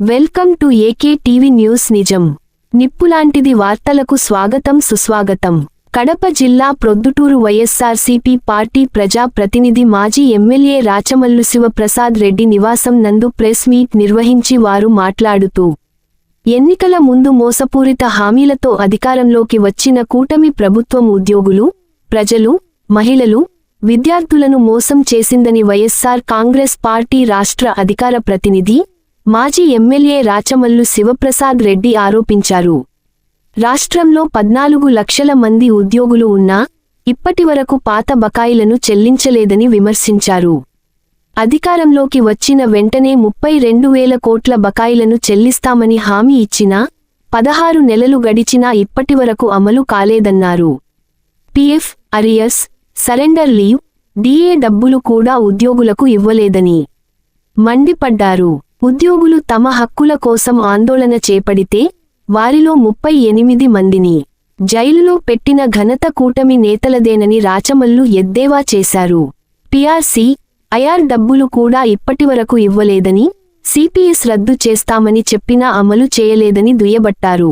Welcome to AK TV news నిజం. నిప్పులాంటిది వార్తలకు స్వాగతం సుస్వాగతం. కడప జిల్లా ప్రొద్దుటూరు వైఎస్సార్సీపీ పార్టీ ప్రజా ప్రతినిధి మాజీ ఎమ్మెల్యే రాచమల్లు శివప్రసాద్ రెడ్డి నివాసం నందు ప్రెస్ మీట్ నిర్వహించి వారు మాట్లాడుతూ ఎన్నికల ముందు మోసపూరిత హామీలతో అధికారంలోకి వచ్చిన కూటమి ప్రభుత్వం ఉద్యోగులు ప్రజలు మహిళలు విద్యార్థులను మోసం చేసిందని వైఎస్సార్ కాంగ్రెస్ పార్టీ రాష్ట్ర అధికార ప్రతినిధి మాజీ ఎమ్మెల్యే రాచమల్లు శివప్రసాద్ రెడ్డి ఆరోపించారు. రాష్ట్రంలో పద్నాలుగు లక్షల మంది ఉద్యోగులు ఉన్నా ఇప్పటివరకు పాత బకాయిలను చెల్లించలేదని విమర్శించారు. అధికారంలోకి వచ్చిన వెంటనే ముప్పై రెండు వేల కోట్ల బకాయిలను చెల్లిస్తామని హామీ ఇచ్చినా పదహారు నెలలు గడిచినా ఇప్పటివరకు అమలు కాలేదన్నారు. PF arrears surrender leave DA డబ్బులు కూడా ఉద్యోగులకు ఇవ్వలేదని మండిపడ్డారు. ఉద్యోగులు తమ హక్కుల కోసం ఆందోళన చేపడితే వారిలో ముప్పై ఎనిమిది మందిని జైలులో పెట్టిన ఘనత కూటమి నేతలదేనని రాచమల్లు ఎద్దేవా చేశారు. పిఆర్సీ ఐఆర్ డబ్బులు కూడా ఇప్పటివరకు ఇవ్వలేదని సిపిఎస్ రద్దు చేస్తామని చెప్పినా అమలు చేయలేదని దుయ్యబట్టారు.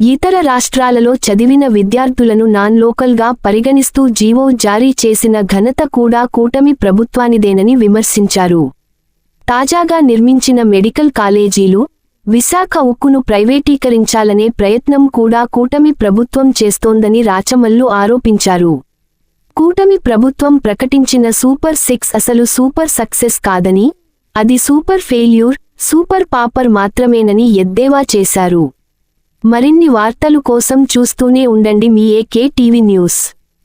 ఇతర రాష్ట్రాలలో చదివిన విద్యార్థులను నాన్ లోకల్గా పరిగణిస్తూ జీవో జారీ చేసిన ఘనత కూడా కూటమి ప్రభుత్వానిదేనని విమర్శించారు. తాజాగా నిర్మించిన మెడికల్ కాలేజీలు విశాఖ ఉక్కును ప్రైవేటీకరించాలనే ప్రయత్నం కూడా కూటమి ప్రభుత్వం చేస్తోందని రాచమల్లు ఆరోపించారు. కూటమి ప్రభుత్వం ప్రకటించిన సూపర్ సిక్స్ అసలు సూపర్ సక్సెస్ కాదని అది సూపర్ ఫెయిల్యూర్ సూపర్ పాపర్ మాత్రమేనని ఎద్దేవా చేశారు. మరిన్ని వార్తలు కోసం చూస్తూనే ఉండండి మీ ఏకే టీవీ న్యూస్.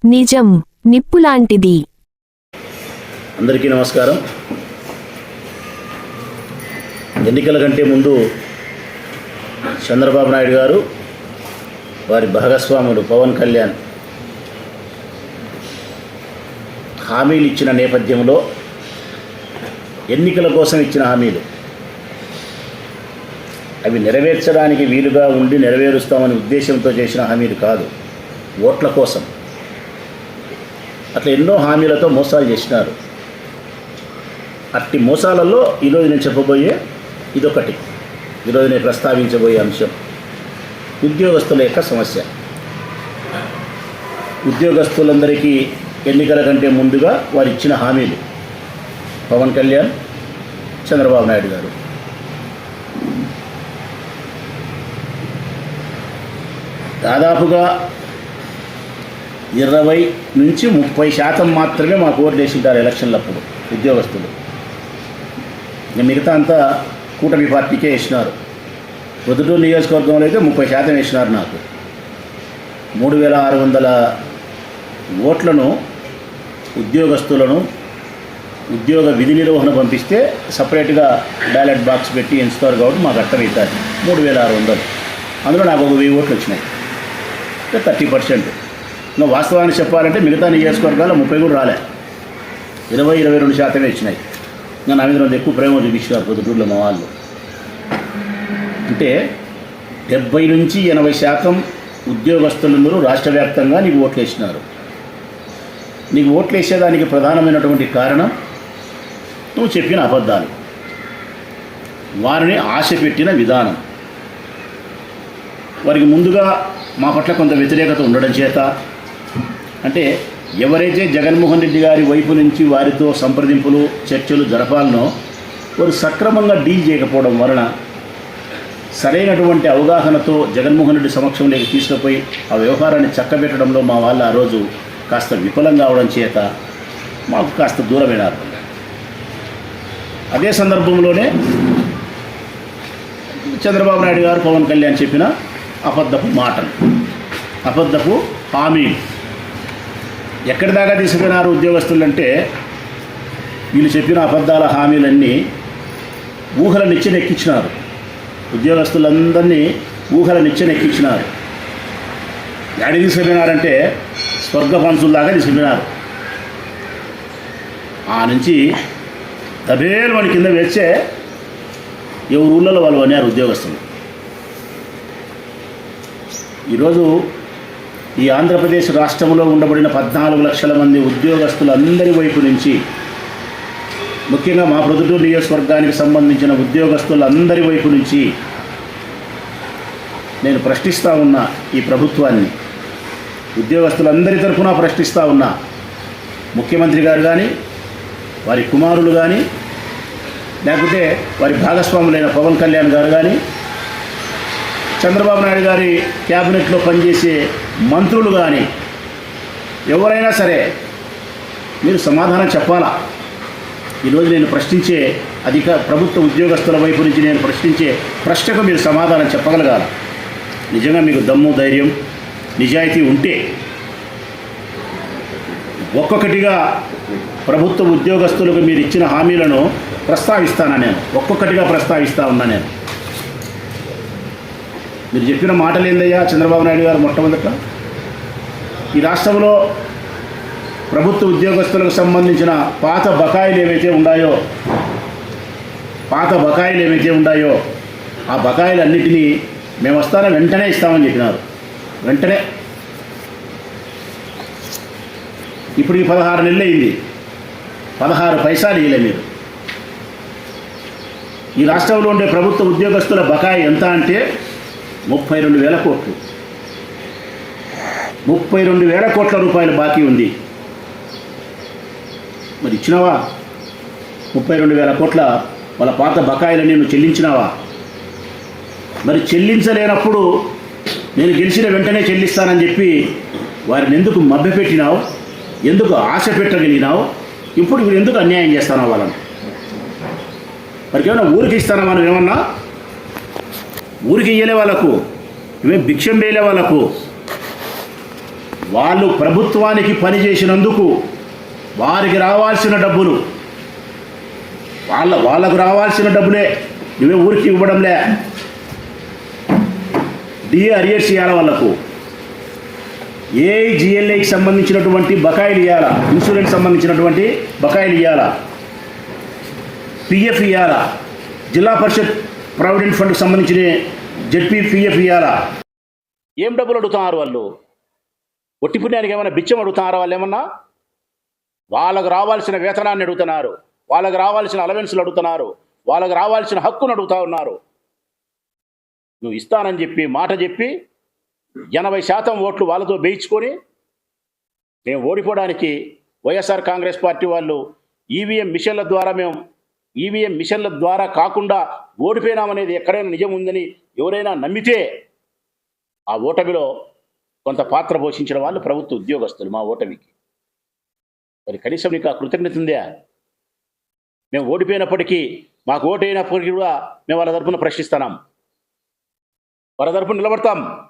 నిజం నిప్పులాంటిది. అందరికీ నమస్కారం. ఎన్నికల కంటే ముందు చంద్రబాబు నాయుడు గారు వారి భాగస్వాముడు పవన్ కళ్యాణ్ హామీలు ఇచ్చిన నేపథ్యంలో ఎన్నికల కోసం ఇచ్చిన హామీలు. అవి నెరవేర్చడానికి వీలుగా ఉండి నెరవేరుస్తామనే ఉద్దేశంతో చేసిన హామీలు కాదు. ఓట్ల కోసం. అట్లా ఎన్నో హామీలతో మోసాలు చేసినారు. అట్టి మోసాలలో ఈరోజు నేను చెప్పబోయే ఇదొకటి. ఈరోజు నేను ప్రస్తావించబోయే అంశం. ఉద్యోగస్తుల యొక్క సమస్య. ఉద్యోగస్తులందరికీ ఎన్నికల కంటే ముందుగా వారు ఇచ్చిన హామీలు. పవన్ కళ్యాణ్ చంద్రబాబు నాయుడు గారు. దాదాపుగా ఇరవై నుంచి ముప్పై శాతం మాత్రమే మాకు ఓట్లు వేసింటారు ఎలక్షన్లప్పుడు ఉద్యోగస్తులు. మిగతా అంతా కూటమి పార్టీకే వేసినారు పొద్దుటూరు నియోజకవర్గంలో అయితే ముప్పై శాతం వేసినారు నాకు. మూడు వేల ఆరు వందల ఓట్లను ఉద్యోగస్తులను ఉద్యోగ విధి నిర్వహణ పంపిస్తే సపరేట్గా బ్యాలెట్ బాక్స్ పెట్టి ఎంచుతారు కాబట్టి మాకు అర్థమవుతుంది. మూడు వేల ఆరు వందలు. అందులో నాకు ఒక వెయ్యి ఓట్లు వచ్చినాయి. Thirty percent. ఇంకా వాస్తవాన్ని చెప్పాలంటే మిగతా నియోజకవర్గాల్లో ముప్పై కూడా రాలే. ఇరవై ఇరవై రెండు శాతమే ఇచ్చినాయి. ఇంకా నా మీద ఎక్కువ ప్రేమ చూపించారు పొద్దుటూరులో మా వాళ్ళు. అంటే డెబ్బై నుంచి ఎనభై శాతం ఉద్యోగస్తులందరూ రాష్ట్ర వ్యాప్తంగా నీకు ఓట్లు వేసినారు నీకు ఓట్లు వేసేదానికి ప్రధానమైనటువంటి కారణం నువ్వు చెప్పిన అబద్ధాలు. వారిని ఆశ పెట్టిన విధానం. వారికి ముందుగా మా పట్ల కొంత వ్యతిరేకత ఉండడం చేత అంటే ఎవరైతే జగన్మోహన్ రెడ్డి గారి వైపు నుంచి వారితో సంప్రదింపులు చర్చలు జరపాలనో వారు సక్రమంగా డీల్ చేయకపోవడం వలన సరైనటువంటి అవగాహనతో జగన్మోహన్ రెడ్డి సమక్షంలోకి తీసుకుపోయి ఆ వ్యవహారాన్ని చక్కబెట్టడంలో మా వాళ్ళు ఆ రోజు కాస్త విఫలం కావడం చేత మాకు కాస్త దూరమైనారు అదే సందర్భంలోనే చంద్రబాబు నాయుడు గారు పవన్ కళ్యాణ్ చెప్పిన అబద్ధపు మాటలు అబద్ధపు హామీలు. ఎక్కడి దాకా తీసుకుపోయినారు ఉద్యోగస్తులు అంటే వీళ్ళు చెప్పిన అబద్ధాల హామీలన్నీ ఊహల నిచ్చెనెక్కించినారు ఉద్యోగస్తులందరినీ ఊహల నిచ్చెనెక్కించినారు ఎక్కడ తీసుకుపోయినారంటే స్వర్గ పంచుల్లాగా తీసుకుపోయినారు ఆ నుంచి దబేలు మన కింద వేస్తే ఎవరు ఊళ్ళలో వాళ్ళు అన్నారు ఉద్యోగస్తులు. ఈరోజు ఈ ఆంధ్రప్రదేశ్ రాష్ట్రంలో ఉండబడిన పద్నాలుగు లక్షల మంది ఉద్యోగస్తులందరి వైపు నుంచి ముఖ్యంగా మా ప్రొద్దుటూరు నియోజకవర్గానికి సంబంధించిన ఉద్యోగస్తులందరి వైపు నుంచి నేను ప్రశ్నిస్తూ ఉన్న ఈ ప్రభుత్వాన్ని. ఉద్యోగస్తులందరి తరఫున ప్రశ్నిస్తూ ఉన్నా. ముఖ్యమంత్రి గారు కానీ వారి కుమారులు కానీ లేకపోతే వారి భాగస్వాములైన పవన్ కళ్యాణ్ గారు కానీ చంద్రబాబు నాయుడు గారి క్యాబినెట్లో పనిచేసే మంత్రులు కానీ ఎవరైనా సరే మీరు సమాధానం చెప్పాలా? ఈరోజు నేను ప్రశ్నించే అధిక ప్రభుత్వ ఉద్యోగస్తుల వైపు నుంచి నేను ప్రశ్నించే ప్రశ్నకు మీరు సమాధానం చెప్పగలగాలి. నిజంగా మీకు దమ్ము ధైర్యం నిజాయితీ ఉంటే ఒక్కొక్కటిగా ప్రభుత్వ ఉద్యోగస్తులకు మీరు ఇచ్చిన హామీలను ప్రస్తావిస్తాను నేను? ఒక్కొక్కటిగా ప్రస్తావిస్తా ఉన్నా నేను. మీరు చెప్పిన మాటలు ఏందయ్యా? చంద్రబాబు నాయుడు గారు మొట్టమొదట. ఈ రాష్ట్రంలో ప్రభుత్వ ఉద్యోగస్తులకు సంబంధించిన పాత బకాయిలు ఏవైతే ఉన్నాయో పాత బకాయిలు ఏవైతే ఉన్నాయో ఆ బకాయిలన్నిటినీ మేము వస్తాన వెంటనే ఇస్తామని చెప్పినారు. వెంటనే. ఇప్పుడు ఈ పదహారు నెలలు అయింది. పదహారు పైసలు ఇయ్యలే మీరు. ఈ రాష్ట్రంలో ఉండే ప్రభుత్వ ఉద్యోగస్తుల బకాయి ఎంత అంటే ముప్పై రెండు వేల కోట్లు. ముప్పై రెండు వేల కోట్ల రూపాయలు బాకీ ఉంది. మరి ఇచ్చినావా? ముప్పై రెండు వేల కోట్ల వాళ్ళ పాత బకాయిలు నేను చెల్లించినావా? మరి చెల్లించలేనప్పుడు నేను గెలిచిన వెంటనే చెల్లిస్తానని చెప్పి వారిని ఎందుకు మభ్యపెట్టినావు? ఎందుకు ఆశ పెట్టగలిగినావు? ఇప్పుడు మీరు ఎందుకు అన్యాయం చేస్తానో వాళ్ళని? మరికేమైనా ఊరికి ఇస్తానా మనం ఏమన్నా? ఊరికి ఇయ్యలే వాళ్ళకు ఇవే భిక్షం వేయలే వాళ్ళకు. వాళ్ళు ప్రభుత్వానికి పనిచేసినందుకు వారికి రావాల్సిన డబ్బులు. వాళ్ళ వాళ్ళకు రావాల్సిన డబ్బులే. నువ్వే ఊరికి ఇవ్వడంలే. డిఏ అరియర్స్ ఇవ్వాల వాళ్ళకు. ఏ జిఎల్ఏకి సంబంధించినటువంటి బకాయిలు ఇవ్వాలా ఇన్సూరెన్స్ సంబంధించినటువంటి బకాయిలు ఇవ్వాలా పిఎఫ్ ఇవ్వాలా జిల్లా పరిషత్ ప్రావిడెంట్ ఫండ్కి సంబంధించిన జెడ్పీ పిఎఫ్ ఇవ్వాలా ఏం డబ్బులు అడుగుతున్నారు వాళ్ళు? ఒట్టి పుణ్యానికి ఏమైనా బిచ్చం అడుగుతున్నారు వాళ్ళు ఏమన్నా? వాళ్ళకు రావాల్సిన వేతనాన్ని అడుగుతున్నారు. వాళ్ళకు రావాల్సిన అలవెన్స్లు అడుగుతున్నారు. వాళ్ళకు రావాల్సిన హక్కును అడుగుతా ఉన్నారు. నువ్వు ఇస్తానని చెప్పి మాట చెప్పి ఎనభై శాతం ఓట్లు వాళ్ళతో వేయించుకొని మేము ఓడిపోవడానికి వైఎస్ఆర్ కాంగ్రెస్ పార్టీ వాళ్ళు ఈవీఎం మిషన్ల ద్వారా మేము ఈవీఎం మిషన్ల ద్వారా కాకుండా ఓడిపోయినామనేది ఎక్కడైనా నిజం ఉందని ఎవరైనా నమ్మితే ఆ ఓటమిలో కొంత పాత్ర పోషించిన వాళ్ళు ప్రభుత్వ ఉద్యోగస్తులు మా ఓటమికి. మరి కనీసం నీకు ఆ కృతజ్ఞత ఉందా? మేము ఓడిపోయినప్పటికీ మాకు ఓటైనప్పటికీ కూడా మేము వాళ్ళ తరపున ప్రశ్నిస్తున్నాం. వాళ్ళ తరపున నిలబడతాం.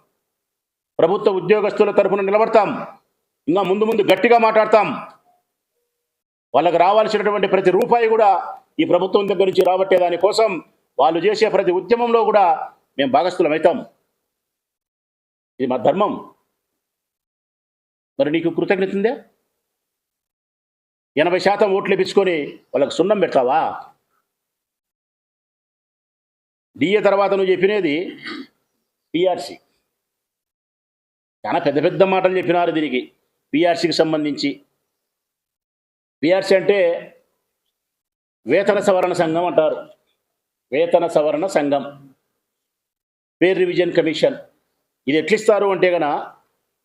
ప్రభుత్వ ఉద్యోగస్తుల తరపున నిలబడతాం. ఇంకా ముందు ముందు గట్టిగా మాట్లాడతాం. వాళ్ళకి రావాల్సినటువంటి ప్రతి రూపాయి కూడా ఈ ప్రభుత్వం దగ్గర నుంచి రాబట్టే దానికోసం వాళ్ళు చేసే ప్రతి ఉద్యమంలో కూడా మేము భాగస్థులం అవుతాం ఇది మా ధర్మం. మరి నీకు కృతజ్ఞత ఉందే ఎనభై శాతం ఓట్లు ఇప్పించుకొని వాళ్ళకి సున్నం పెట్టావా డిఏ తర్వాత నువ్వు చెప్పినది పిఆర్సి. చాలా పెద్ద పెద్ద మాటలు చెప్పినారు దీనికి. పిఆర్సీకి సంబంధించి పిఆర్సీ అంటే వేతన సవరణ సంఘం అంటారు. వేతన సవరణ సంఘం. Pay revision commission. ఇది ఎట్లిస్తారు అంటే గన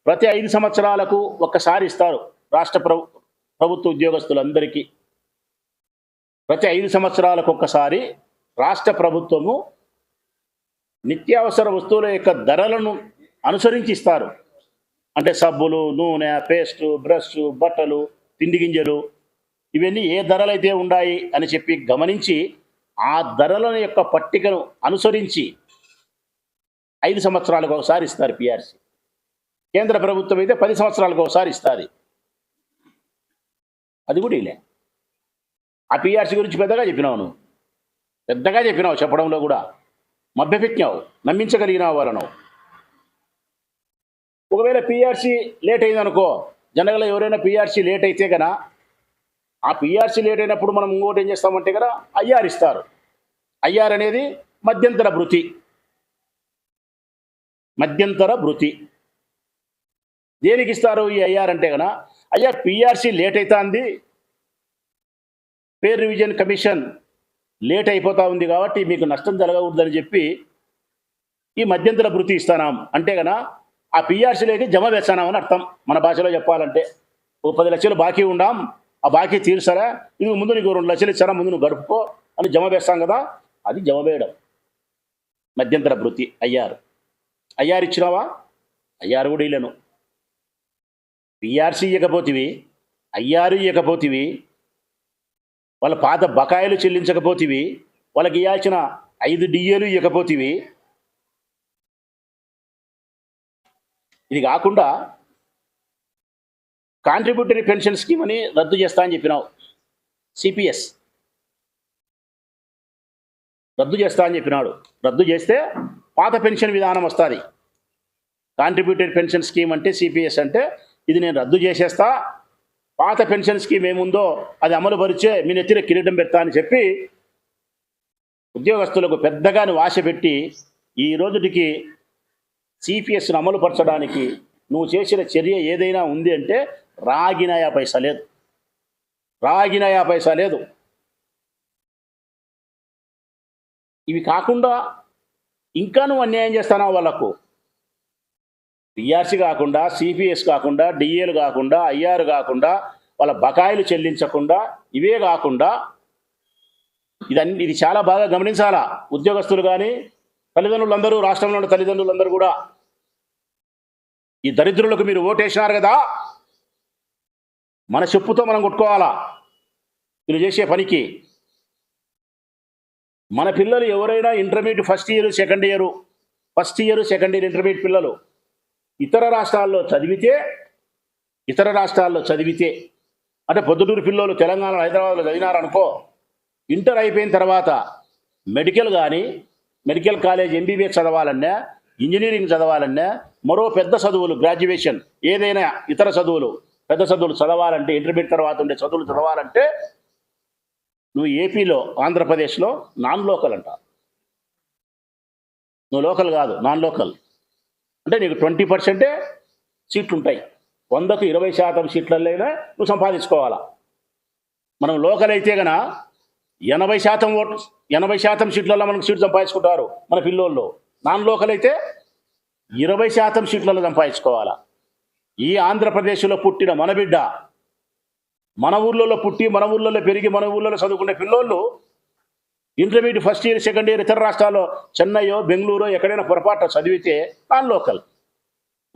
ప్రతి ఐదు సంవత్సరాలకు ఒక్కసారి ఇస్తారు రాష్ట్ర ప్రభు ప్రభుత్వ ఉద్యోగస్తులందరికీ. ప్రతి ఐదు సంవత్సరాలకు ఒక్కసారి రాష్ట్ర ప్రభుత్వము నిత్యావసర వస్తువుల యొక్క ధరలను అనుసరించి ఇస్తారు. అంటే సబ్బులు నూనె పేస్టు బ్రష్ బట్టలు తిండి గింజలు ఇవన్నీ ఏ ధరలు అయితే ఉన్నాయి అని చెప్పి గమనించి ఆ ధరల యొక్క పట్టికను అనుసరించి ఐదు సంవత్సరాలకు ఒకసారి ఇస్తారు పిఆర్సి. కేంద్ర ప్రభుత్వం అయితే పది సంవత్సరాలకు ఒకసారి ఇస్తుంది. అది కూడా ఇలా. ఆ పిఆర్సీ గురించి పెద్దగా చెప్పినావు నువ్వు. పెద్దగా చెప్పినావు చెప్పడంలో కూడా. మభ్యపెట్టినావు నమ్మించగలిగినావు వాళ్ళను. ఒకవేళ పిఆర్సీ లేట్ అయిందనుకో జనగల ఎవరైనా పిఆర్సీ లేట్ అయితే కనుక ఆ పిఆర్సీ లేట్ అయినప్పుడు మనం ఇంకోటి ఏం చేస్తామంటే కదా ఐఆర్ ఇస్తారు. ఐఆర్ అనేది మధ్యంతర భృతి. మధ్యంతర భృతి. దేనికి ఇస్తారు ఈ ఐఆర్ అంటే కనుక అయ్యా పిఆర్సీ లేట్ అవుతుంది పేర్ రివిజన్ కమిషన్ లేట్ అయిపోతూ ఉంది కాబట్టి మీకు నష్టం జరగకూడదని చెప్పి ఈ మధ్యంతర భృతి ఇస్తానాం. అంటే గన ఆ పిఆర్సీలోకి జమ వేస్తానామని అర్థం. మన భాషలో చెప్పాలంటే ఓ పది లక్షలు బాకీ ఉండాం ఆ బాకీ తీర్చారా ఇది ముందు నీకు రెండు లక్షలు ఇచ్చారా? ముందు నువ్వు గడుపుకో అని జమ వేస్తాం కదా? అది జమ వేయడం. మధ్యంతర భృతి అయ్యారు అయ్యారు ఇచ్చినావా? అయ్యారు కూడా ఇల్లను పిఆర్సీ ఇవ్వకపోతివి అయ్యారు ఇవ్వకపోతివి వాళ్ళ పాత బకాయిలు చెల్లించకపోతేవి వాళ్ళకి ఇవ్వాల్సిన ఐదు డిఏలు ఇవ్వకపోతివి ఇది కాకుండా కాంట్రిబ్యూటరీ పెన్షన్ స్కీమ్ అని రద్దు చేస్తా అని చెప్పినావు. సిపిఎస్. రద్దు చేస్తా అని చెప్పినాడు. రద్దు చేస్తే పాత పెన్షన్ విధానం వస్తుంది. కాంట్రిబ్యూటరీ పెన్షన్ స్కీమ్ అంటే సిపిఎస్ అంటే ఇది నేను రద్దు చేసేస్తా పాత పెన్షన్ స్కీమ్ ఏముందో అది అమలు పరిచే మీ నెత్తిన కిరీటం పెడతా అని చెప్పి ఉద్యోగస్తులకు పెద్దగా ఆశ పెట్టి ఈ రోజుటికి సిపిఎస్ను అమలుపరచడానికి నువ్వు చేసిన చర్య ఏదైనా ఉంది అంటే రాగినయా పైసా లేదు. రాగినయా పైసా లేదు. ఇవి కాకుండా ఇంకా నువ్వు అన్యాయం చేస్తానా వాళ్ళకు? డిఆర్సి కాకుండా సిపిఎస్ కాకుండా డిఏలు కాకుండా ఐఆర్ కాకుండా వాళ్ళ బకాయిలు చెల్లించకుండా ఇవే కాకుండా ఇదన్ని ఇది చాలా బాగా గమనించాలా ఉద్యోగస్తులు కానీ తల్లిదండ్రులందరూ రాష్ట్రంలో ఉన్న తల్లిదండ్రులందరూ కూడా? ఈ దరిద్రులకు మీరు ఓటేసినారు కదా? మన చెప్పుతో మనం కొట్టుకోవాలా? వీళ్ళు చేసే పనికి. మన పిల్లలు ఎవరైనా intermediate first year second year first year second year intermediate పిల్లలు. ఇతర రాష్ట్రాల్లో చదివితే ఇతర రాష్ట్రాల్లో చదివితే అంటే పొద్దుటూరు పిల్లలు తెలంగాణ హైదరాబాద్లో చదివినారనుకో ఇంటర్ అయిపోయిన తర్వాత మెడికల్ కానీ మెడికల్ కాలేజ్ ఎంబీబీఎస్ చదవాలన్నా ఇంజనీరింగ్ చదవాలన్నా మరో పెద్ద చదువులు గ్రాడ్యుయేషన్ ఏదైనా ఇతర చదువులు పెద్ద చదువులు చదవాలంటే ఇంటర్మీడియట్ తర్వాత ఉండే చదువులు చదవాలంటే నువ్వు ఏపీలో ఆంధ్రప్రదేశ్లో నాన్ లోకల్ అంట. నువ్వు లోకల్ కాదు నాన్ లోకల్. అంటే నీకు ట్వంటీ పర్సెంటే సీట్లు ఉంటాయి వందకు ఇరవై శాతం సీట్లలోనే నువ్వు సంపాదించుకోవాలా? మనం లోకల్ అయితే గన ఎనభై శాతం ఓట్ ఎనభై శాతం సీట్లలో మనకు సీట్లు సంపాదించుకుంటారు మన పిల్లోళ్ళు. నాన్ లోకల్ అయితే ఇరవై శాతం సీట్లలో సంపాదించుకోవాలా? ఈ ఆంధ్రప్రదేశ్లో పుట్టిన మన బిడ్డ మన ఊర్లలో పుట్టి మన ఊర్లలో పెరిగి మన ఊర్లలో చదువుకునే పిల్లోళ్ళు intermediate first year second year ఇతర రాష్ట్రాల్లో చెన్నైయో బెంగళూరో ఎక్కడైనా పొరపాటు చదివితే నాన్ లోకల్.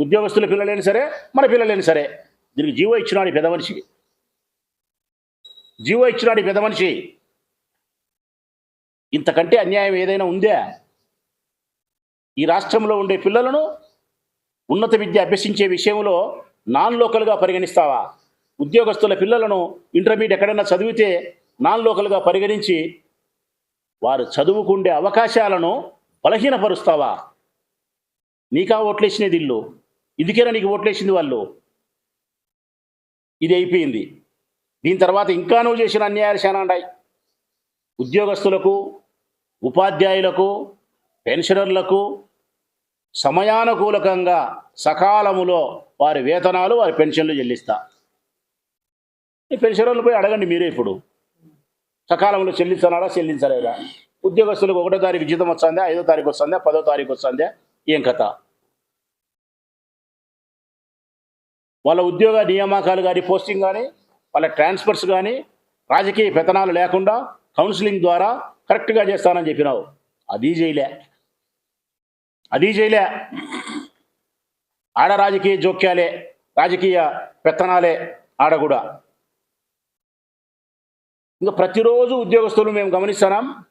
ఉద్యోగస్తుల పిల్లలైనా సరే మన పిల్లలైనా సరే దీనికి జీవో ఇచ్చినాడు పెద్ద మనిషి. జీవో ఇచ్చినాడు పెద్ద మనిషి. ఇంతకంటే అన్యాయం ఏదైనా ఉందా? ఈ రాష్ట్రంలో ఉండే పిల్లలను ఉన్నత విద్య అభ్యసించే విషయంలో నాన్ లోకల్గా పరిగణిస్తావా? ఉద్యోగస్తుల పిల్లలను ఇంటర్మీడియట్ ఎక్కడైనా చదివితే నాన్ లోకల్గా పరిగణించి వారు చదువుకుండే అవకాశాలను బలహీనపరుస్తావా? నీకా ఓట్లేసినది ఇల్లు. ఇదికేనా నీకు ఓట్లేసింది వాళ్ళు? ఇది అయిపోయింది. దీని తర్వాత ఇంకా నువ్వు చేసిన అన్యాయాలు చాలా ఉన్నాయి. ఉద్యోగస్తులకు ఉపాధ్యాయులకు పెన్షనర్లకు సమయానుకూలకంగా సకాలములో వారి వేతనాలు వారి పెన్షన్లు చెల్లిస్తా. ఈ పెన్షనర్లు పోయి అడగండి మీరే ఇప్పుడు. సకాలంలో చెల్లించనాడా చెల్లించలేదా? ఉద్యోగస్తులకు ఒకటో తారీఖు జీతం వస్తుందా ఐదో తారీఖు వస్తుందా పదో తారీఖు వస్తుందా ఏం కథ? వాళ్ళ ఉద్యోగ నియామకాలు కానీ పోస్టింగ్ కానీ వాళ్ళ ట్రాన్స్ఫర్స్ కానీ రాజకీయ పెతనాలు లేకుండా కౌన్సిలింగ్ ద్వారా కరెక్ట్గా చేస్తానని చెప్పినావు. అది చేయలే. అది చేయలే. ఆడ రాజకీయ జోక్యాలే రాజకీయ పెత్తనాలే ఆడ కూడా. ఇంకా ప్రతిరోజు ఉద్యోగస్తులు మేము గమనిస్తున్నాం.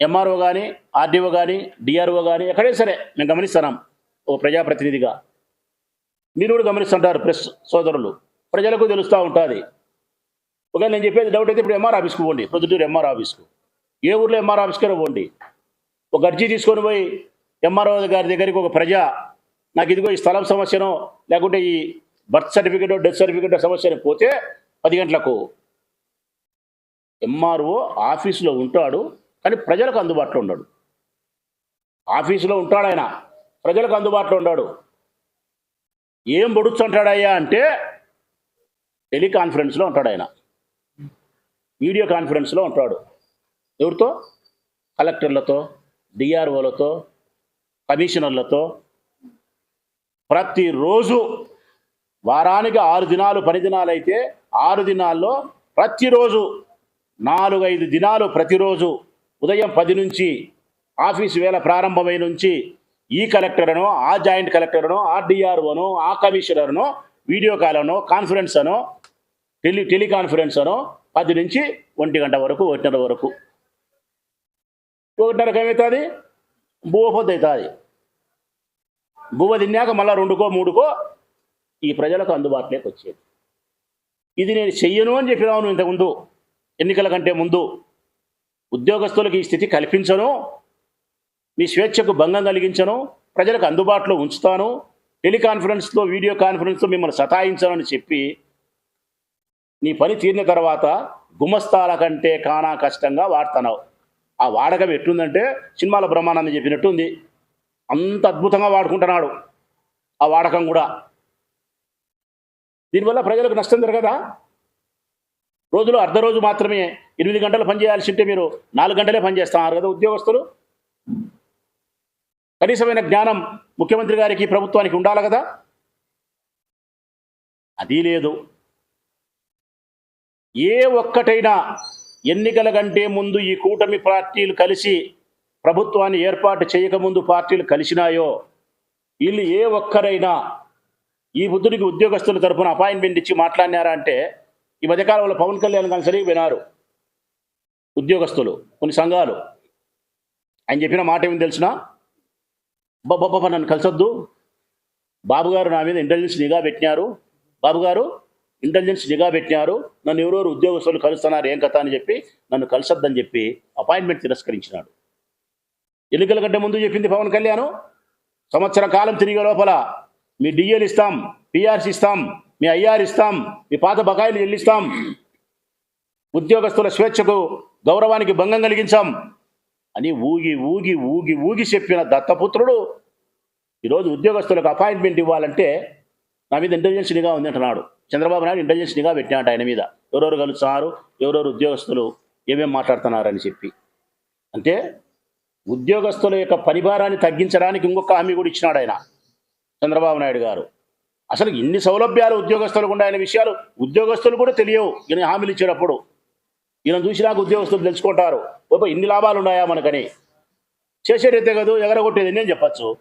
ఎంఆర్ఓ కానీ ఆర్డీఓ కానీ డిఆర్ఓ కానీ ఎక్కడే సరే మేము గమనిస్తున్నాం. ఓ ప్రజాప్రతినిధిగా. మీరు కూడా గమనిస్తుంటారు ప్రెస్ సోదరులు. ప్రజలకు తెలుస్తూ ఉంటుంది. ఒకవేళ నేను చెప్పేది డౌట్ అయితే ఇప్పుడు ఎంఆర్ ఆఫీస్కి పోండి. ప్రొద్దుటూరు ఎంఆర్ ఆఫీస్కు ఏ ఊర్లో ఎంఆర్ ఆఫీస్కైనా పోండి. ఒక అర్జీ తీసుకొని పోయి ఎంఆర్ఓ గారి దగ్గరికి ఒక ప్రజ నాకు ఇదిగో ఈ స్థలం సమస్యనో లేకుంటే ఈ బర్త్ సర్టిఫికేట్ డెత్ సర్టిఫికేట్ సమస్యను పోతే పది గంటలకు. ఎంఆర్ఓ ఆఫీసులో ఉంటాడు కానీ ప్రజలకు అందుబాటులో ఉండడు. ఆఫీసులో ఉంటాడు ఆయన ప్రజలకు అందుబాటులో ఉన్నాడు ఏం పొడుచుంటాడయ్యా అంటే టెలికాన్ఫరెన్స్లో ఉంటాడు ఆయన. వీడియో కాన్ఫరెన్స్లో ఉంటాడు. ఎవరితో? కలెక్టర్లతో డిఆర్ఓలతో కమిషనర్లతో ప్రతిరోజు వారానికి ఆరు దినాలు పని దినాలు అయితే ఆరు దినాల్లో ప్రతిరోజు నాలుగైదు దినాలు ప్రతిరోజు ఉదయం పది నుంచి ఆఫీసు వేళ ప్రారంభమై నుంచి ఈ కలెక్టర్ను ఆ జాయింట్ కలెక్టర్ను ఆ ఆ కమిషనర్ను వీడియో కాల్ అనో కాన్ఫరెన్స్ అనో టెలి టెలికాన్ఫరెన్స్ అనో పది నుంచి ఒంటి గంట వరకు ఒకటిన్నర వరకు. ఒకటిన్నరకు ఏమవుతుంది? బువ్వ అవుతుంది బువ్వ తిన్నాక మళ్ళీ రెండుకో మూడుకో ఈ ప్రజలకు అందుబాటులోకి వచ్చేది. ఇది నేను చెయ్యను అని చెప్పినాను ఇంతకుముందు ఎన్నికల కంటే ముందు. ఉద్యోగస్తులకు ఈ స్థితి కల్పించను మీ స్వేచ్ఛకు భంగం కలిగించను ప్రజలకు అందుబాటులో ఉంచుతాను టెలికాన్ఫరెన్స్లో వీడియో కాన్ఫరెన్స్లో మిమ్మల్ని సతాయించనని చెప్పి నీ పని తీరిన తర్వాత గుమస్తాల కంటే కానా కష్టంగా వాడుతున్నావు. ఆ వాడకం ఎట్లుందంటే సినిమాల బ్రహ్మానందం చెప్పినట్టుంది. అంత అద్భుతంగా వాడుకుంటున్నాడు ఆ వాడకం కూడా. దీనివల్ల ప్రజలకు నష్టం జరగదా? రోజులో అర్ధ రోజు మాత్రమే ఎనిమిది గంటలు పనిచేయాల్సి ఉంటే మీరు నాలుగు గంటలే పనిచేస్తున్నారు కదా ఉద్యోగస్తులు? కనీసమైన జ్ఞానం ముఖ్యమంత్రి గారికి ప్రభుత్వానికి ఉండాలి కదా? అది లేదు. ఏ ఒక్కటైనా ఎన్నికల కంటే ముందు ఈ కూటమి పార్టీలు కలిసి ప్రభుత్వాన్ని ఏర్పాటు చేయకముందు పార్టీలు కలిసినాయో వీళ్ళు ఏ ఒక్కరైనా ఈ బుద్ధుడికి ఉద్యోగస్తుల తరఫున అపాయింట్మెంట్ ఇచ్చి మాట్లాడినారా అంటే ఈ మధ్యకాలంలో పవన్ కళ్యాణ్ కలిసి వినారు. ఉద్యోగస్తులు కొన్ని సంఘాలు. ఆయన చెప్పిన మాట ఏమి తెలిసిన బాబా నన్ను కలిసొద్దు. బాబు గారు నా మీద ఇంటెలిజెన్స్ నిఘా పెట్టినారు. బాబు గారు ఇంటెలిజెన్స్ నిఘా పెట్టినారు. నన్ను ఎవరెవరు ఉద్యోగస్తులు కలుస్తున్నారు ఏం కథ అని చెప్పి నన్ను కలిసొద్దని చెప్పి అపాయింట్మెంట్ తిరస్కరించినాడు. ఎన్నికల కంటే ముందు చెప్పింది పవన్ కళ్యాణ్. సంవత్సర కాలం తిరిగే లోపల మీ డిఎల్ ఇస్తాం పిఆర్సి ఇస్తాం మీ ఐఆర్ ఇస్తాం మీ పాత బకాయిలు చెల్లిస్తాం. ఉద్యోగస్తుల స్వేచ్ఛకు గౌరవానికి భంగం కలిగించాం. అని ఊగి ఊగి ఊగి ఊగి చెప్పిన దత్తపుత్రుడు ఈరోజు ఉద్యోగస్తులకు అపాయింట్మెంట్ ఇవ్వాలంటే నా మీద ఇంటెలిజెన్స్ నిఘా ఉంది అంటున్నాడు. చంద్రబాబు నాయుడు ఇంటెలిజెన్స్ నిఘా పెట్టినట్టు ఆయన మీద. ఎవరెవరు కలుస్తున్నారు ఎవరెవరు ఉద్యోగస్తులు ఏమేం మాట్లాడుతున్నారని చెప్పి. అంటే ఉద్యోగస్తుల యొక్క పరిభారాన్ని తగ్గించడానికి ఇంకొక హామీ కూడా ఇచ్చినాడు ఆయన. చంద్రబాబు నాయుడు గారు. అసలు ఇన్ని సౌలభ్యాలు ఉద్యోగస్తులకు ఉన్నాయనే విషయాలు ఉద్యోగస్తులు కూడా తెలియవు. ఈయన హామీలు ఇచ్చినప్పుడు ఈయన చూసినాక ఉద్యోగస్తులు తెలుసుకుంటారు. ఓప ఇన్ని లాభాలు ఉన్నాయా మనకని. చేసేదైతే కాదు ఎగరగొట్టేది నేను చెప్పచ్చు.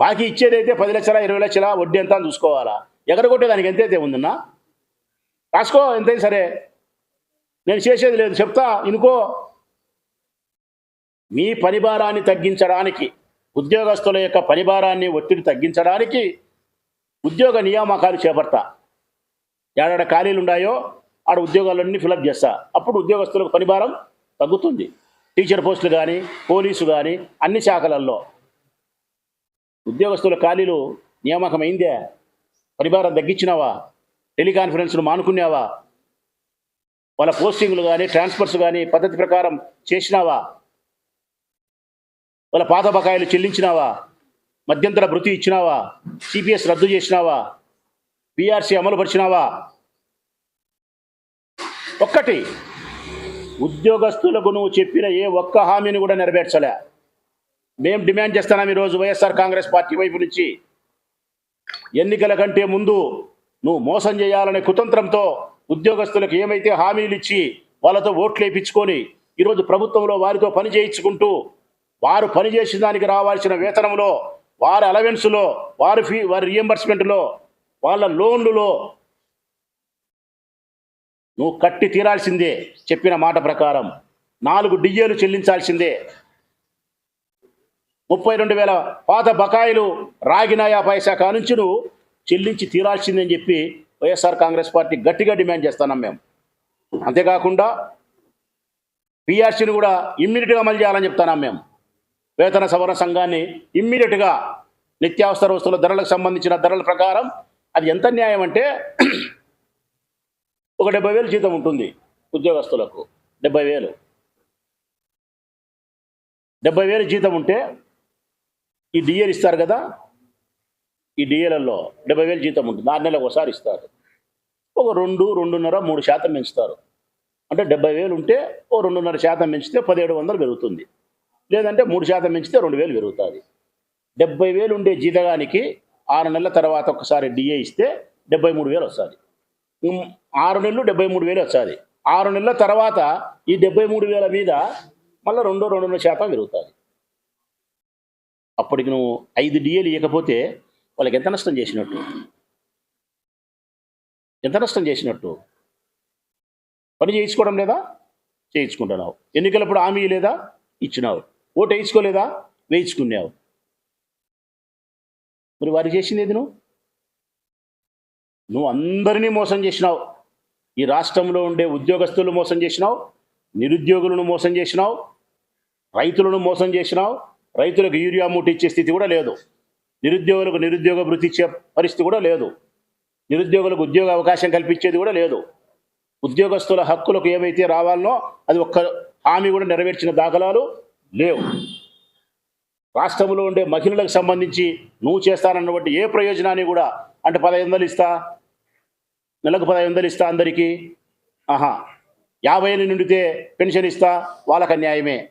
బాకీ ఇచ్చేదైతే పది లక్షల ఇరవై లక్షల వడ్డీ ఎంత అని చూసుకోవాలా? ఎగరగొట్టేదానికి ఎంతైతే ఉందన్నా? రాసుకో ఎంతైనా సరే. నేను చేసేది లేదు. చెప్తా ఇనుకో. మీ పనిభారాన్ని తగ్గించడానికి ఉద్యోగస్తుల యొక్క పనిభారాన్ని ఒత్తిడి తగ్గించడానికి ఉద్యోగ నియామకాలు చేపడతా. ఏడాడ ఖాళీలు ఉన్నాయో ఆడ ఉద్యోగాలన్నీ ఫిలప్ చేస్తా. అప్పుడు ఉద్యోగస్తులకు పనిభారం తగ్గుతుంది. టీచర్ పోస్టులు కానీ పోలీసు కానీ అన్ని శాఖలలో ఉద్యోగస్తుల ఖాళీలు నియామకం అయిందే పరిభారం తగ్గించినావా? టెలికాన్ఫరెన్స్ను మానుకున్నావా? వాళ్ళ పోస్టింగ్లు కానీ ట్రాన్స్ఫర్స్ కానీ పద్ధతి ప్రకారం చేసినావా? వాళ్ళ పాత బకాయిలు చెల్లించినావా? మధ్యంతర భృతి ఇచ్చినావా? సిపిఎస్ రద్దు చేసినావా? పిఆర్సీ అమలుపరిచినావా? ఒక్కటి ఉద్యోగస్తులకు నువ్వు చెప్పిన ఏ ఒక్క హామీని కూడా నెరవేర్చలే. మేం డిమాండ్ చేస్తున్నాం ఈరోజు వైఎస్ఆర్ కాంగ్రెస్ పార్టీ వైపు నుంచి. ఎన్నికల కంటే ముందు నువ్వు మోసం చేయాలనే కుతంత్రంతో ఉద్యోగస్తులకు ఏమైతే హామీలు ఇచ్చి వాళ్ళతో ఓట్లు వేయించుకొని ఈరోజు ప్రభుత్వంలో వారితో పని చేయించుకుంటూ వారు పనిచేసిన దానికి రావాల్సిన వేతనంలో వారి అలవెన్స్లో వారి ఫీ వారి రియంబర్స్మెంట్లో వాళ్ళ లోన్లులో నువ్వు కట్టి తీరాల్సిందే చెప్పిన మాట ప్రకారం. నాలుగు డిఏలు చెల్లించాల్సిందే. ముప్పై రెండు వేల పాత బకాయిలు రాగినాయా పైసా కానుంచి నువ్వు చెల్లించి తీరాల్సిందని చెప్పి వైఎస్ఆర్ కాంగ్రెస్ పార్టీ గట్టిగా డిమాండ్ చేస్తున్నాం మేము. అంతేకాకుండా పిఆర్సీని కూడా ఇమ్మీడియట్గా అమలు చేయాలని చెప్తున్నాం మేము. వేతన సవరణ సంఘాన్ని ఇమ్మీడియట్గా నిత్యావసర వస్తువుల ధరలకు సంబంధించిన ధరల ప్రకారం అది ఎంత న్యాయం అంటే ఒక డెబ్బై వేలు జీతం ఉంటుంది ఉద్యోగస్తులకు. డెబ్బై వేలు. డెబ్బై వేలు జీతం ఉంటే ఈ డిఏలు ఇస్తారు కదా? ఈ డిఏలలో డెబ్బై వేలు జీతం ఉంటుంది. ఆరు నెలలకు ఒకసారి ఇస్తారు. ఒక రెండు రెండున్నర మూడు శాతం పెంచుతారు. అంటే డెబ్బై వేలు ఉంటే ఓ రెండున్నర శాతం పెంచితే పదిహేడు వందలు పెరుగుతుంది. లేదంటే మూడు శాతం పెంచితే రెండు వేలు పెరుగుతుంది. డెబ్బై వేలు ఉండే జీతగానికి ఆరు నెలల తర్వాత ఒకసారి డిఏ ఇస్తే డెబ్బై మూడు వేలు వస్తుంది. ఆరు నెలలు డెబ్బై మూడు వేలు వస్తుంది. ఆరు నెలల తర్వాత ఈ డెబ్బై మూడు వేల మీద మళ్ళీ రెండో రెండున్నర శాతం పెరుగుతుంది. అప్పటికి నువ్వు ఐదు డిఏలు ఇవ్వకపోతే వాళ్ళకి ఎంత నష్టం చేసినట్టు? ఎంత నష్టం చేసినట్టు? పని చేయించుకోవడం లేదా? చేయించుకుంటున్నావు. ఎన్నికలప్పుడు హామీ లేదా? ఇచ్చినావు. ఓటు వేయించుకోలేదా? వేయించుకున్నావు. మరి వారు చేసింది ఏది నువ్వు? నువ్వు అందరినీ మోసం చేసినావు. ఈ రాష్ట్రంలో ఉండే ఉద్యోగస్తులు మోసం చేసినావు. నిరుద్యోగులను మోసం చేసినావు. రైతులను మోసం చేసినావు. రైతులకు యూరియా మూట ఇచ్చే స్థితి కూడా లేదు. నిరుద్యోగులకు నిరుద్యోగ వృత్తి ఇచ్చే పరిస్థితి కూడా లేదు. నిరుద్యోగులకు ఉద్యోగ అవకాశం కల్పించేది కూడా లేదు. ఉద్యోగస్తుల హక్కులకు ఏవైతే రావాలనో అది ఒక్క హామీ కూడా నెరవేర్చిన దాఖలాలు లేవు. రాష్ట్రంలో ఉండే మహిళలకు సంబంధించి నువ్వు చేస్తానన్నటువంటి ఏ ప్రయోజనాన్ని కూడా అంటే పదహైదు వందలు ఇస్తా నెలకు పదహైదు వందలు ఇస్తా అందరికీ. ఆహా యాభై ఏళ్ళు నిండితే పెన్షన్ ఇస్తా వాళ్ళకు అన్యాయమే.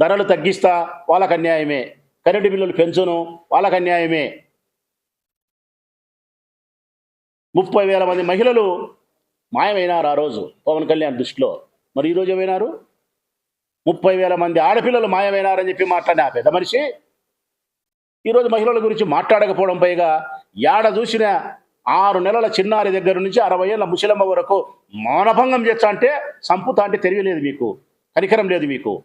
ధరలు తగ్గిస్తా వాళ్ళకు అన్యాయమే. కరెంటు బిల్లులు పెంచును వాళ్ళకు అన్యాయమే. ముప్పై వేల మంది మహిళలు మాయమైనారు ఆ రోజు పవన్ కళ్యాణ్ దృష్టిలో. మరి ఈరోజు ఏమైనారు? ముప్పై వేల మంది ఆడపిల్లలు మాయమైనారని చెప్పి మాట్లాడిన ఆ పెద్ద మనిషి. ఈరోజు మహిళల గురించి మాట్లాడకపోవడం పైగా యాడ చూసిన ఆరు నెలల చిన్నారి దగ్గర నుంచి అరవై ఏళ్ళ ముసలమ్మ వరకు మానభంగం చేస్తా అంటే సంపుతా అంటే తెలియలేదు మీకు కనికరం లేదు మీకు.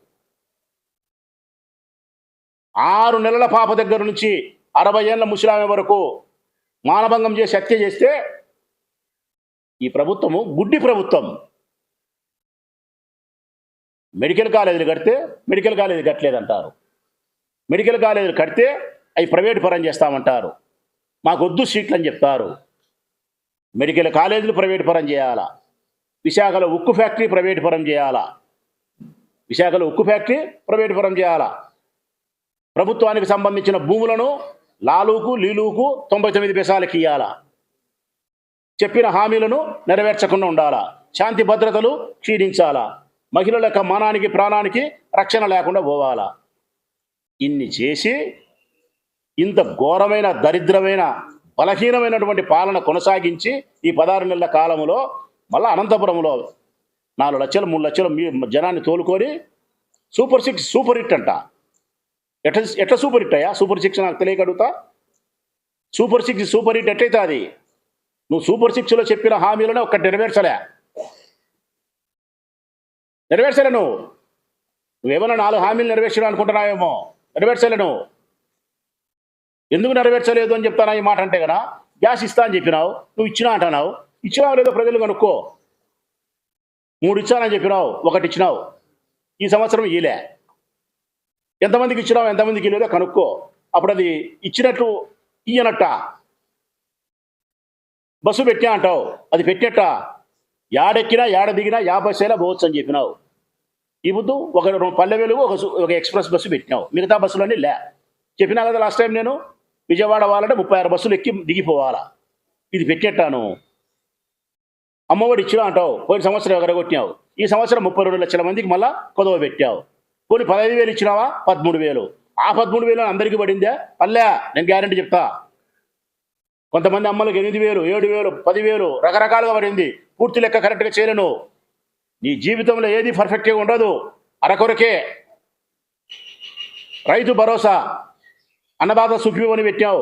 ఆరు నెలల పాప దగ్గర నుంచి అరవై ఏళ్ళ ముసలామె వరకు మానభంగం చేసి హత్య చేస్తే ఈ ప్రభుత్వము గుడ్డి ప్రభుత్వం మెడికల్ కాలేజీలు కడితే మెడికల్ కాలేజీ కట్టలేదంటారు. మెడికల్ కాలేజీలు కడితే అవి ప్రైవేట్ పరం చేస్తామంటారు. మాకు వద్దు సీట్లు అని చెప్తారు. మెడికల్ కాలేజీలు ప్రైవేట్ పరం చేయాలా? విశాఖలో ఉక్కు ఫ్యాక్టరీ ప్రైవేట్ పరం చేయాలా? విశాఖలో ఉక్కు ఫ్యాక్టరీ ప్రైవేట్ పరం చేయాలా? ప్రభుత్వానికి సంబంధించిన భూములను లాలుకు లీలుకు తొంభై తొమ్మిది పెసాలకి ఇవ్వాలా చెప్పిన హామీలను నెరవేర్చకుండా ఉండాలా? శాంతి భద్రతలు క్షీణించాలా? మహిళల యొక్క మానానికి ప్రాణానికి రక్షణ లేకుండా పోవాలా? ఇన్ని చేసి ఇంత ఘోరమైన దరిద్రమైన బలహీనమైనటువంటి పాలన కొనసాగించి ఈ పదహారు నెలల కాలంలో మళ్ళా అనంతపురంలో నాలుగు లక్షలు మూడు లక్షలు మీ జనాన్ని తోలుకొని సూపర్ సిక్స్ సూపర్ హిట్ అంట. ఎట్లా ఎట్లా సూపర్ హిట్ అయ్యా? సూపర్ సిక్స్ నాకు తెలియకడుగుతా? సూపర్ సిక్స్ సూపర్ హిట్ ఎట్లయితే అది నువ్వు సూపర్ సిక్స్లో చెప్పిన హామీలను ఒక్కటి నెరవేర్చలే. నెరవేర్చలేను. నువ్వు నువ్వేమన్నా నాలుగు హామీలు నెరవేర్చడం అనుకుంటున్నావేమో. నెరవేర్చలేను. ఎందుకు నెరవేర్చలేదు అని చెప్తానా ఈ మాట అంటే కదా గ్యాస్ ఇస్తా అని చెప్పినావు నువ్వు ఇచ్చినా అంటున్నావు. ఇచ్చినావు లేదో ప్రజలు కనుక్కో. మూడు ఇచ్చానని చెప్పినావు ఒకటి ఇచ్చినావు. ఈ సంవత్సరం ఈలే ఎంతమందికి ఇచ్చినావు ఎంతమందికి ఇలేదో కనుక్కో. అప్పుడు అది ఇచ్చినట్లు ఇయ్యనట్ట. బస్సు పెట్టా అంటావు అది పెట్టినట్ట? యాడెక్కినా యాడ దిగినా యాభై సేల పోవచ్చు అని చెప్పినావు. ఈ ఒక పల్లె వెలుగు ఒక ఒక ఎక్స్ప్రెస్ బస్సు పెట్టినావు. మిగతా బస్సులన్నీ లే. చెప్పినా కదా లాస్ట్ టైం నేను? విజయవాడ వాళ్ళంటే ముప్పై ఆరు బస్సులు ఎక్కి దిగిపోవాలా? ఇది పెట్టేటాను అమ్మఒడి ఇచ్చినా అంటావు. పోయిన సంవత్సరం ఎగరగొట్టినావు ఈ సంవత్సరం ముప్పై రెండు లక్షల మందికి మళ్ళా కొదవ పెట్టావు. పోనీ పదహైదు వేలు ఇచ్చినావా? పదమూడు వేలు. ఆ పదమూడు వేలు అందరికీ పడిందే? పల్లె నేను గ్యారంటీ చెప్తా. కొంతమంది అమ్మలకు ఎనిమిది వేలు ఏడు వేలు పదివేలు రకరకాలుగా పడింది. పూర్తి లెక్క కరెక్ట్గా చేయలేను. నీ జీవితంలో ఏది పర్ఫెక్ట్గా ఉండదు. అరకొరకే. రైతు భరోసా. అన్నదాత సుఖీమని పెట్టావు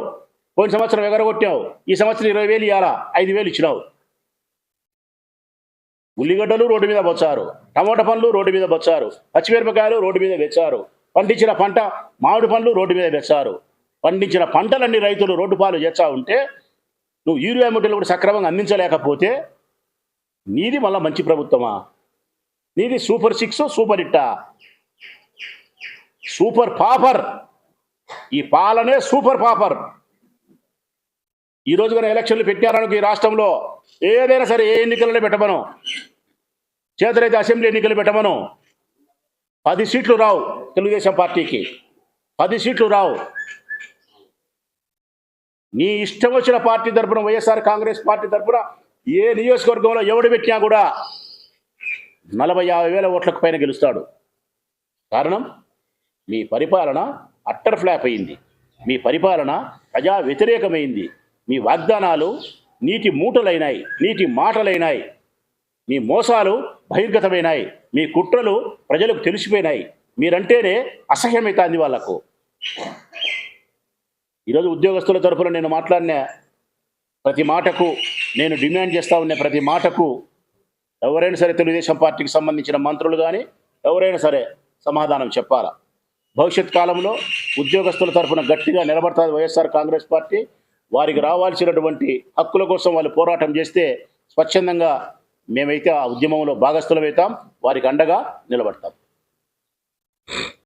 పోయిన సంవత్సరం ఎగరగొట్టావు ఈ సంవత్సరం ఇరవై వేలు ఇవ్వాలా ఐదు వేలు ఇచ్చినావు. ఉల్లిగడ్డలు రోడ్డు మీద బొచ్చారు. టమోటా పండ్లు రోడ్డు మీద బొచ్చారు. పచ్చిమిరపకాయలు రోడ్డు మీద వెచ్చారు పండించిన పంట మామిడి పండ్లు రోడ్డు మీద వెచ్చారు పండించిన పంటలన్నీ రైతులు రోడ్డు పాలు చేస్తా ఉంటే నువ్వు యూరియా ముట్టలు కూడా సక్రమంగా అందించలేకపోతే నీది మళ్ళా మంచి ప్రభుత్వమా? నీది సూపర్ సిక్స్ సూపర్ ఇట్టా? సూపర్ పాపర్. ఈ పాలనే సూపర్ పాపర్. ఈ రోజు కానీ ఎలక్షన్లు పెట్టారనుకో ఈ రాష్ట్రంలో ఏదైనా సరే ఏ ఎన్నికలలో పెట్టమను. చేతులైతే అసెంబ్లీ ఎన్నికలు పెట్టమను. పది సీట్లు రావు తెలుగుదేశం పార్టీకి. పది సీట్లు రావు. నీ ఇష్టం వచ్చిన పార్టీ తరపున వైఎస్ఆర్ కాంగ్రెస్ పార్టీ తరపున ఏ నియోజకవర్గంలో ఎవడు పెట్టినా కూడా నలభై యాభై వేల ఓట్లకు పైన గెలుస్తాడు. కారణం మీ పరిపాలన అట్టర్ ఫ్లాప్ అయింది. మీ పరిపాలన ప్రజా వ్యతిరేకమైంది. మీ వాగ్దానాలు నీటి మూటలైనాయి నీటి మాటలైనాయి. మీ మోసాలు బహిర్గతమైనాయి. మీ కుట్రలు ప్రజలకు తెలిసిపోయినాయి. మీరంటేనే అసహ్యమైతాంది వాళ్ళకు. ఈరోజు ఉద్యోగస్తుల తరఫున నేను మాట్లాడిన ప్రతి మాటకు నేను డిమాండ్ చేస్తా ఉన్న ప్రతి మాటకు ఎవరైనా సరే తెలుగుదేశం పార్టీకి సంబంధించిన మంత్రులు కానీ ఎవరైనా సరే సమాధానం చెప్పాలా? భవిష్యత్ కాలంలో ఉద్యోగస్తుల తరఫున గట్టిగా నిలబడుతుంది వైఎస్ఆర్ కాంగ్రెస్ పార్టీ. వారికి రావాల్సినటువంటి హక్కుల కోసం వాళ్ళు పోరాటం చేస్తే స్వచ్ఛందంగా మేమైతే ఆ ఉద్యమంలో భాగస్థులమవుతాం వారికి అండగా నిలబడతాం.